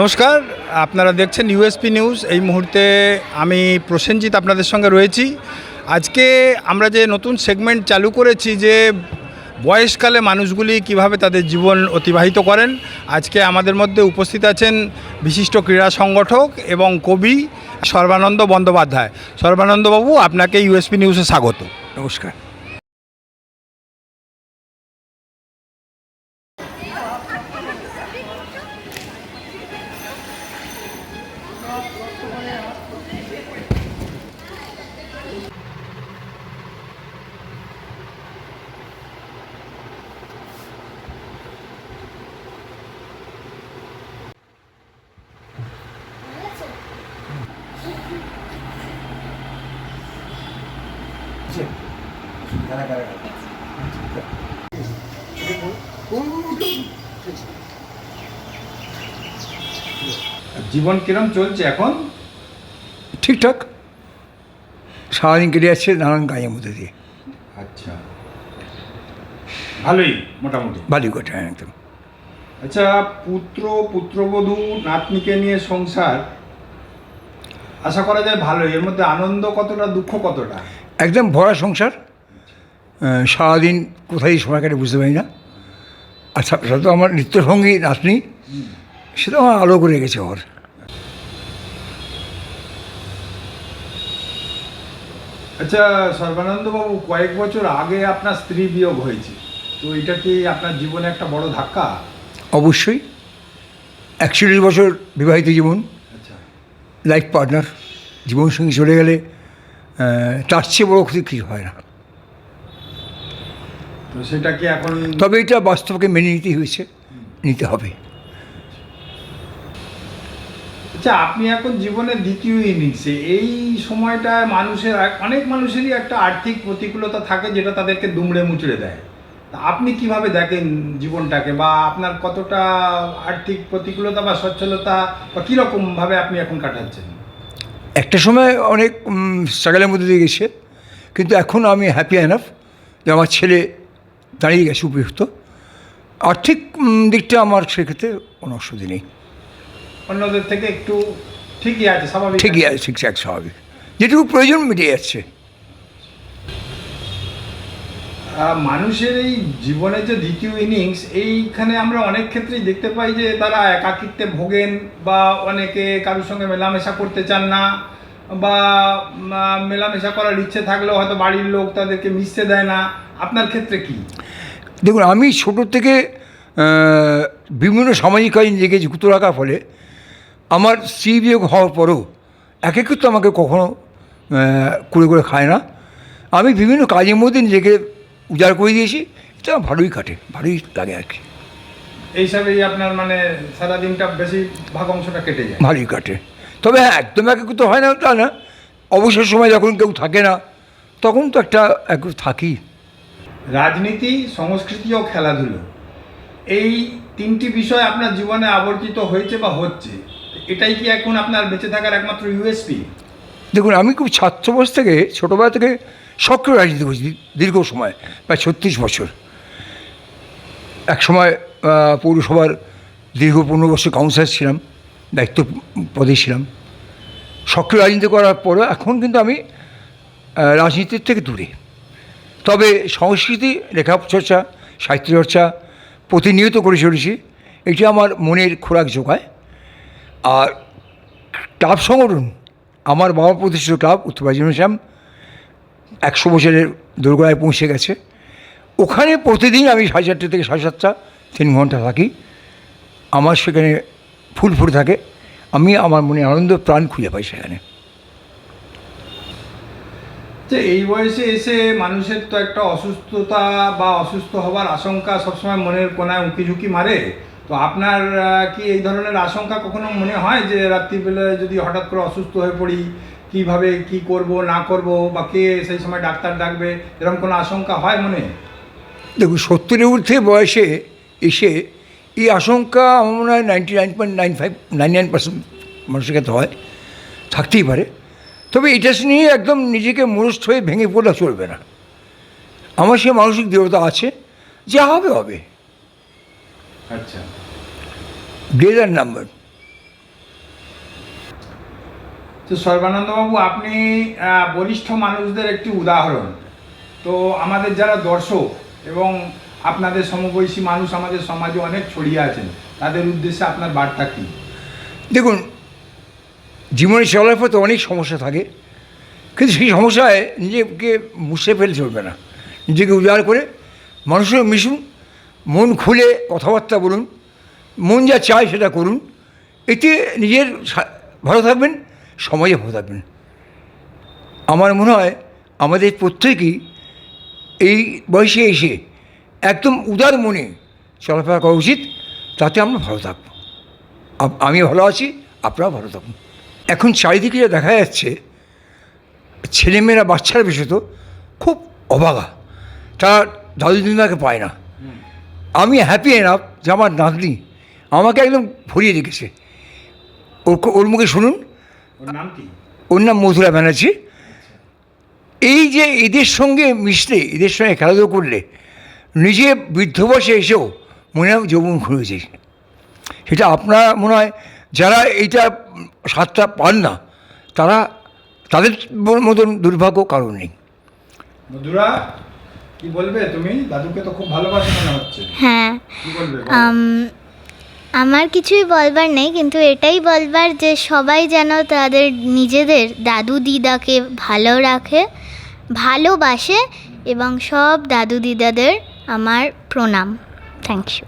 নমস্কার, আপনারা দেখছেন ইউএসপি নিউজ এই মুহূর্তে আমি প্রসেনজিৎ আপনাদের সঙ্গে রয়েছি। আজকে আমরা যে নতুন সেগমেন্ট চালু করেছি যে বয়সকালে মানুষগুলি কীভাবে তাদের জীবন অতিবাহিত করেন, আজকে আমাদের মধ্যে উপস্থিত আছেন বিশিষ্ট ক্রীড়া সংগঠক এবং কবি সর্বানন্দ বন্দ্যোপাধ্যায়। সর্বানন্দবাবু, আপনাকে ইউএসপি নিউজে স্বাগত। নমস্কার। জীবন কিরম চলছে এখন? ঠিকঠাক। সারাদিন কেটে যাচ্ছে নানান কাজের মধ্যে দিয়ে। আচ্ছা। ভালোই মোটামুটি। বালি কোটা একদম। আচ্ছা পুত্র পুত্রবধূ নাতনিকে নিয়ে সংসার আশা করা যায় ভালোই। এর মধ্যে আনন্দ কতটা দুঃখ কতটা? একদম ভরা সংসার। সারাদিন কোথায় সময় কাটে বুঝতে পারি না। আর সাথে তো আমার নৃত্যসঙ্গী নাতনি সেটা আমার আলো করে গেছে ওর। আচ্ছা সর্বানন্দবাবু কয়েক বছর আগে আপনার স্ত্রী বিয়োগ হয়েছে। তো এটা কি আপনার জীবনে একটা বড় ধাক্কা? অবশ্যই। একচল্লিশ বছর বিবাহিত জীবন। আচ্ছা। লাইফ পার্টনার জীবনসঙ্গী চলে গেলে তার চেয়ে বড় ক্ষতি কিছু হয় না। তো সেটা কি এখন তবে এটা বাস্তবকে মেনে নিতে হয়েছে নিতে হবে। আচ্ছা আপনি এখন জীবনের দ্বিতীয় ইনিংসে এই সময়টায় মানুষের অনেক মানুষেরই একটা আর্থিক প্রতিকূলতা থাকে যেটা তাদেরকে দুমড়ে মুচড়ে দেয়। আপনি কীভাবে দেখেন জীবনটাকে বা আপনার কতটা আর্থিক প্রতিকূলতা বা সচ্ছলতা বা কীরকমভাবে আপনি এখন কাটাচ্ছেন? একটা সময় অনেক স্ট্রাগলের মধ্যে দিয়ে গেছে কিন্তু এখন আমি হ্যাপি এনাফ যে আমার ছেলে দাঁড়িয়ে গেছে উপযুক্ত। আর্থিক দিকটা আমার সেক্ষেত্রে কোনো অসুবিধা নেই। অন্যদের থেকে একটু ঠিকই আছে স্বাভাবিক ঠিকই আছে ঠিকঠাক স্বাভাবিক। যেটুকু প্রয়োজন মিটিয়ে যাচ্ছে। মানুষের এই জীবনের যে দ্বিতীয় ইনিংস এইখানে আমরা অনেক ক্ষেত্রেই দেখতে পাই যে তারা একাকিত্বে ভোগেন বা অনেকে কারোর সঙ্গে মেলামেশা করতে চান না বা মেলামেশা করার ইচ্ছে থাকলেও হয়তো বাড়ির লোক তাদেরকে মিশতে দেয় না। আপনার ক্ষেত্রে কি? দেখুন, আমি ছোটো থেকে বিভিন্ন সামাজিক কাজে নিজেকে যুক্ত রাখার ফলে আমার স্ত্রী বিয়োগ হওয়ার পরেও এক একাকিত্ব আমাকে কখনো করে করে খায় না। আমি বিভিন্ন কাজের মধ্যে নিজেকে উজাড় করে দিয়েছি এটা ভালোই কাটে ভালোই লাগে আর কি। এই হিসাবেই আপনার মানে সারাদিনটা বেশি ভাগ অংশটা কেটে যায়। ভালোই কাটে। তবে হ্যাঁ একদম একাকিত্ব হয় না তা না। অবসর সময় যখন কেউ থাকে না তখন তো একটা এক থাকি রাজনীতি সংস্কৃতি ও খেলাধুলো এই তিনটি বিষয় আপনার জীবনে আবর্তিত হয়েছে বা হচ্ছে এটাই কি এখন আপনার বেঁচে থাকার একমাত্র ইউএসপি? দেখুন আমি খুব ছাত্রবয়স থেকে ছোটোবেলা থেকে সক্রিয় রাজনীতি করেছি দীর্ঘ সময়, প্রায় ছত্রিশ বছর। এক সময় পৌরসভার দীর্ঘ পনেরো বছর কাউন্সিলর ছিলাম, দায়িত্ব পদে ছিলাম। সক্রিয় রাজনীতি করার পরে এখন কিন্তু আমি রাজনীতির থেকে দূরে। তবে সংস্কৃতি, লেখা চর্চা, সাহিত্য চর্চা প্রতিনিয়ত করে চলেছি। এটি আমার মনের খোরাক যোগায়। আর ক্লাব সংগঠন, আমার বাবা প্রতিষ্ঠিত ক্লাব, উত্তর শ্যাম একশো বছরের দোরগোড়ায় পৌঁছে গেছে। ওখানে প্রতিদিন আমি সাড়ে চারটে থেকে সাড়ে সাতটা, তিন ঘণ্টা থাকি। আমার সেখানে ফুল ফুটে থাকে। আমি আমার মনে আনন্দ, প্রাণ খুঁজে পাই সেখানে। যে এই বয়সে এসে মানুষের তো একটা অসুস্থতা বা অসুস্থ হবার আশঙ্কা সবসময় মনের কোনায় উঁকি ঝুঁকি মারে। তো আপনার কি এই ধরনের আশঙ্কা কখনো মনে হয় যে রাত্রিবেলায় যদি হঠাৎ করে অসুস্থ হয়ে পড়ি কীভাবে কি করব না করব বা কে সেই সময় ডাক্তার ডাকবে এরকম কোনো আশঙ্কা হয় মনে? দেখুন সত্তরের ঊর্ধ্বে বয়সে এসে এই আশঙ্কা আমার মনে হয় ninety nine point nine five nine nine percent মানুষের ক্ষেত্রে হয় থাকতেই পারে। তবে এটা নিয়ে একদম নিজেকে মনস্থ হয়ে ভেঙে পড়লে চলবে না। আমার সে মানসিক দৃঢ়তা আছে যা হবে হবে। আচ্ছা। ডেজ আর নাম্বার তো সর্বানন্দবাবু, আপনি বরিষ্ঠ মানুষদের একটি উদাহরণ। তো আমাদের যারা দর্শক এবং আপনাদের সমবয়সী মানুষ আমাদের সমাজে অনেক ছড়িয়ে আছেন, তাদের উদ্দেশ্যে আপনার বার্তা কী? দেখুন, জীবনে চলার পথে অনেক সমস্যা থাকে। কিন্তু সেই সমস্যায় নিজেকে মুছে ফেলে চলবে না। নিজেকে উজাড় করে মানুষের মিশুন, মন খুলে কথাবার্তা বলুন, মন যা চায় সেটা করুন। এতে নিজের ভালো থাকবেন। সমাজে ভালো থাকবেন আমার মনে হয় আমাদের প্রত্যেকেই এই বয়সে এসে একদম উদার মনে চলাফেরা করা উচিত, তাতে আমরা ভালো থাকব। আমি ভালো আছি, আপনারাও ভালো থাকুন। এখন চারিদিকে যা দেখা যাচ্ছে, ছেলেমেয়েরা, বাচ্চারা বিশেষত খুব অবাগা। তারা দাদু দিদাকে পায় না। আমি হ্যাপি এনাফ যে আমার নাতনি আমাকে একদম ভরিয়ে রেখেছে। ওর ওর মুখে শুনুন ওর নাম মধুরা ব্যানার্জি। এই যে এদের সঙ্গে মিশলে এদের সঙ্গে খেলাধুলো করলে নিজে বৃদ্ধ বয়সে এসেও মনে হয় যৌবন ঘুরেছে সেটা আপনার মনে হয় যারা এইটা স্বাদটা পান না তারা তাদের মতন দুর্ভাগ্য কারণ নেই। মধুরা কি বলবে তুমি? দাদুকে তো খুব ভালোবাসো মনে হচ্ছে। হ্যাঁ কি বলবে? আমার কিছুই বলবার নেই, কিন্তু এটাই বলবার যে সবাই যেন তাদের নিজেদের দাদু দিদাকে ভালো রাখে, ভালোবাসে এবং সব দাদু দিদাদের আমার প্রণাম। Thank you